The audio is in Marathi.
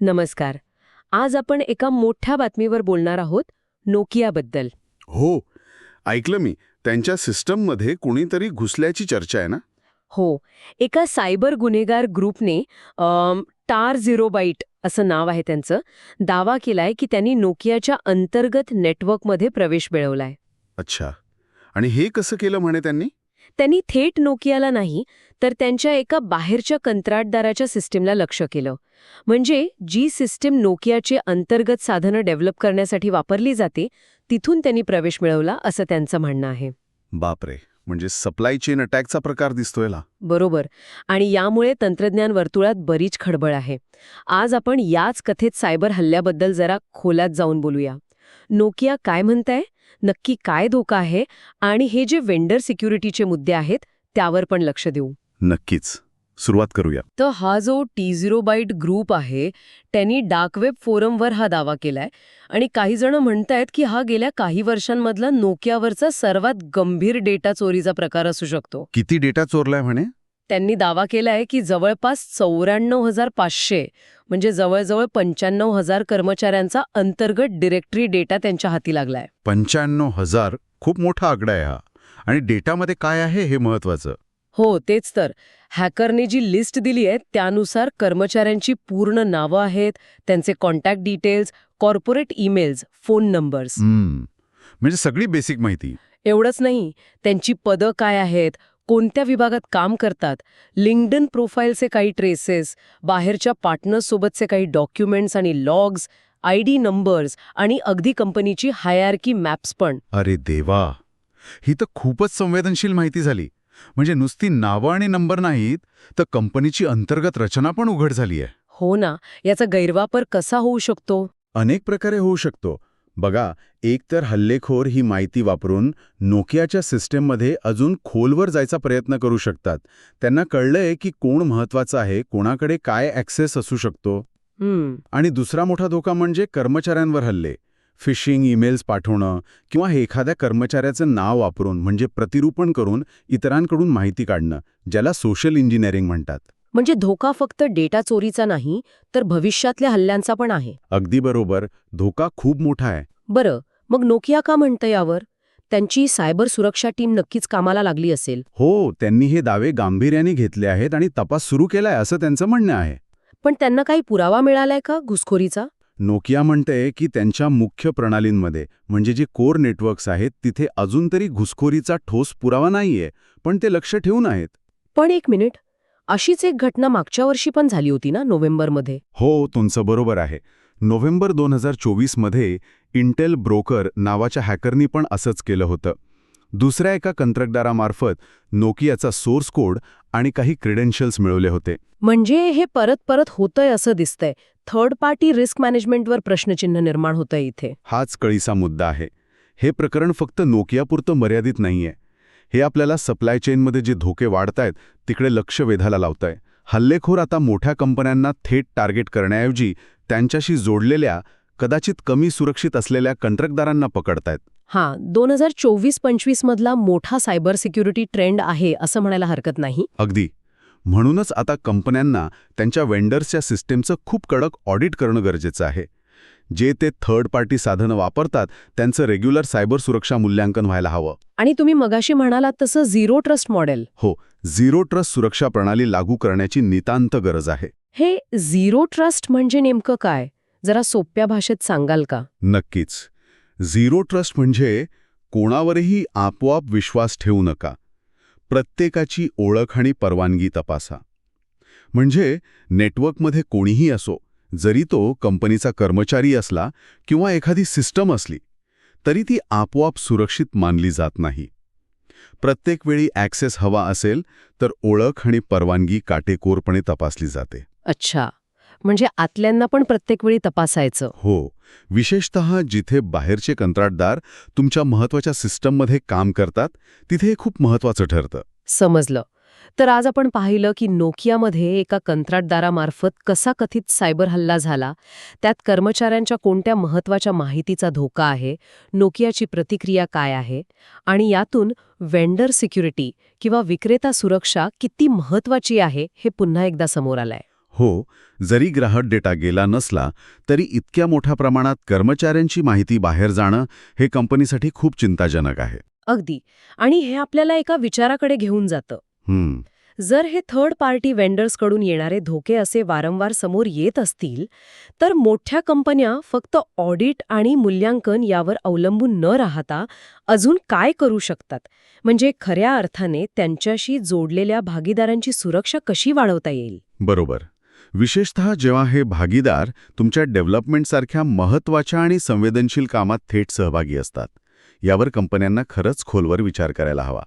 नमस्कार. आज आपण एका मोठ्या बातमीवर बोलणार आहोत नोकियाबद्दल. हो. ऐकलं मी. त्यांच्या सिस्टममध्ये कुणीतरी घुसल्याची चर्चा आहे ना? हो. एका सायबर गुन्हेगार ग्रुपने अम, टार झिरो बाईट असं नाव आहे त्यांचं दावा केलाय की त्यांनी नोकियाच्या अंतर्गत नेटवर्कमध्ये प्रवेश मिळवलाय. अच्छा. आणि हे कसं केलं म्हणे त्यांनी? त्यांनी थेट नोकियाला नाही तर त्यांच्या एका बाहेरच्या कंत्राटदाराच्या सिस्टीमला लक्ष केलं. म्हणजे जी सिस्टीम नोकियाची अंतर्गत साधनं डेव्हलप करण्यासाठी वापरली जाते तिथून त्यांनी प्रवेश मिळवला असं त्यांचं म्हणणं आहे. बापरे! म्हणजे सप्लाय चेन अटॅकचा प्रकार दिसतोय बरोबर. आणि यामुळे तंत्रज्ञान वर्तुळात बरीच खडबड आहे. आज आपण याच कथेत सायबर हल्ल्याबद्दल जरा खोलात जाऊन बोलूया. नोकिया काय म्हणताय? नक्की काय धोका आहे आणि हे जे वेंडर सिक्युरिटीचे मुद्दे आहेत त्यावर पण लक्ष देऊ. नक्कीच. सुरुवात करूया. तर हा जो टी झिरो बाईट ग्रुप आहे त्यांनी डार्क वेब फोरमवर हा दावा केलाय. आणि काही जण म्हणतायत की हा गेल्या काही वर्षांमधला नोकियावरचा सर्वात गंभीर डेटा चोरीचा प्रकार असू शकतो. किती डेटा चोरलाय म्हणे? त्यांनी दावा केलाय की जवळपास चौऱ्याण्णव हजार पाचशे म्हणजे जवळजवळ पंच्याण्णव हजार कर्मचाऱ्यांचा अंतर्गत डिरेक्टरी डेटा त्यांच्या हाती लागलाय पंच्याण्णव हजार? खूप मोठा आकडा आहे हा. आणि डेटामध्ये काय आहे हे महत्वाचं हो तेच तर. हॅकरने जी लिस्ट दिली आहे त्यानुसार कर्मचाऱ्यांची पूर्ण नावं आहेत त्यांचे contact details corporate emails phone numbers. म्हणजे सगळी बेसिक माहिती. एवढंच नाही त्यांची पदं काय आहेत कोणत्या विभागात काम करतात लिंक्डन प्रोफाईलचे काही ट्रेसेस बाहेरच्या पार्टनर्ससोबतचे काही डॉक्युमेंट्स आणि लॉग्स आय डी नंबर्स आणि अगदी कंपनीची हायआरकी मॅप्स पण. अरे देवा! ही तर खूपच संवेदनशील माहिती झाली. म्हणजे नुसती नावं आणि नंबर नाहीत तर कंपनीची अंतर्गत रचना पण उघड झाली आहे हो ना याचा गैरवापर कसा होऊ शकतो? अनेक प्रकारे होऊ शकतो. बघा एक तर हल्लेखोर ही माहिती वापरून नोकियाच्या सिस्टममध्ये अजून खोलवर जायचा प्रयत्न करू शकतात. त्यांना कळलंय की कोण महत्वाचं आहे कोणाकडे काय ॲक्सेस असू शकतो. आणि दुसरा मोठा धोका म्हणजे कर्मचाऱ्यांवर हल्ले. फिशिंग ईमेल्स पाठवणं किंवा हे एखाद्या कर्मचाऱ्याचं नाव वापरून म्हणजे प्रतिरूपण करून इतरांकडून माहिती काढणं ज्याला सोशल इंजिनिअरिंग म्हणतात. म्हणजे धोका फक्त डेटा चोरीचा नाही तर भविष्यातल्या हल्ल्यांचा पण आहे. अगदी बरोबर. धोका खूप मोठा आहे. बरं मग नोकिया का म्हणतं यावर? त्यांची सायबर सुरक्षा टीम नक्कीच कामाला लागली असेल. हो त्यांनी हे दावे गांभीर्याने घेतले आहेत आणि तपास सुरू केलाय असं त्यांचं म्हणणं आहे. पण त्यांना काही पुरावा मिळालाय का घुसखोरीचा? नोकिया म्हणते की त्यांच्या मुख्य प्रणालींमध्ये म्हणजे जे कोर नेटवर्क्स आहेत तिथे अजून तरी घुसखोरीचा ठोस पुरावा नाहीये पण ते लक्ष ठेवून आहेत. पण एक मिनिट अशीच एक घटना मागच्या वर्षी पण झाली होती ना नोव्हेंबरमध्ये? हो तुमचं बरोबर आहे. नोव्हेंबर दोन हजार चोवीसमध्ये इंटेल ब्रोकर नावाच्या हॅकरनी पण असंच केलं होतं. दुसऱ्या एका कंत्रकदारामार्फत नोकियाचा सोर्स कोड आणि काही क्रेडेन्शियल्स मिळवले होते. म्हणजे हे परत परत होतंय असं दिसतंय. थर्ड पार्टी रिस्क मॅनेजमेंटवर प्रश्नचिन्ह निर्माण होतंय इथे. हाच कळीचा मुद्दा आहे. हे प्रकरण फक्त नोकियापुरतं मर्यादित नाहीये. हे आपल्याला सप्लाय चेनमध्ये जे धोके वाढतायत तिकडे लक्ष वेधायला लावतंय. हल्लेखोर आता मोठ्या कंपन्यांना थेट टार्गेट करण्याऐवजी त्यांच्याशी जोडलेल्या कदाचित कमी सुरक्षित असलेल्या कंत्रकदारांना पकडतायत. हा दोन हजार चोवीस पंचवीस मधला मोठा सायबर सिक्युरिटी ट्रेंड आहे असं म्हणायला हरकत नाही. अगदी. म्हणूनच आता कंपन्यांना त्यांच्या वेंडर्सच्या सिस्टीमचं खूप कडक ऑडिट करणं गरजेचं आहे. जे ते थर्ड पार्टी साधनं वापरतात त्यांचं रेग्युलर सायबर सुरक्षा मूल्यांकन व्हायला हवं. आणि तुम्ही मगाशी म्हणालात तसं झिरो ट्रस्ट मॉडेल हो झिरो ट्रस्ट सुरक्षा प्रणाली लागू करण्याची नितांत गरज आहे. हे झिरो ट्रस्ट म्हणजे नेमकं काय? जरा सोप्या भाषेत सांगाल का? नक्कीच. झिरो ट्रस्ट म्हणजे कोणावरही आपोआप विश्वास ठेवू नका. प्रत्येकाची ओळख आणि परवानगी तपासा. म्हणजे नेटवर्कमध्ये कोणीही असो जरी तो कंपनीचा कर्मचारी असला किंवा एखादी सिस्टम असली तरी ती आपोआप सुरक्षित मानली जात नाही. प्रत्येक वेळी ॲक्सेस हवा असेल तर ओळख आणि परवानगी काटेकोरपणे तपासली जाते. अच्छा. म्हणजे आतल्यांना पण प्रत्येक वेळी तपासायचं. हो. विशेषत जिथे बाहेरचे कंत्राटदार तुमच्या महत्त्वाच्या सिस्टममध्ये काम करतात तिथे हे खूप महत्वाचं ठरतं. समजलं. तर आज आपण पाहिलं की नोकियामध्ये एका कंत्राटदारामार्फत कसा कथित सायबर हल्ला झाला त्यात कर्मचाऱ्यांच्या कोणत्या महत्त्वाच्या माहितीचा धोका आहे नोकियाची प्रतिक्रिया काय आहे आणि यातून वेंडर सिक्युरिटी किंवा विक्रेता सुरक्षा किती महत्वाची आहे हे पुन्हा एकदा समोर आलंय. हो जरी ग्राहक डेटा गेला नसला तरी इतक्या मोठ्या प्रमाणात कर्मचाऱ्यांची माहिती बाहेर जाणं हे कंपनीसाठी खूप चिंताजनक आहे. अगदी. आणि हे आपल्याला एका विचाराकडे घेऊन जातं. हम्म. जर हे थर्ड पार्टी वेंडर्सकडून येणारे धोके असे वारंवार समोर येत असतील तर मोठ्या कंपन्या फक्त ऑडिट आणि मूल्यांकन यावर अवलंबून न राहता अजून काय करू शकतात? म्हणजे खऱ्या अर्थाने त्यांच्याशी जोडलेल्या भागीदारांची सुरक्षा कशी वाढवता येईल? बरोबर. विशेषतः जेव्हा हे भागीदार तुमच्या डेव्हलपमेंटसारख्या महत्त्वाच्या आणि संवेदनशील कामात थेट सहभागी असतात. यावर कंपन्यांना खरंच खोलवर विचार करायला हवा.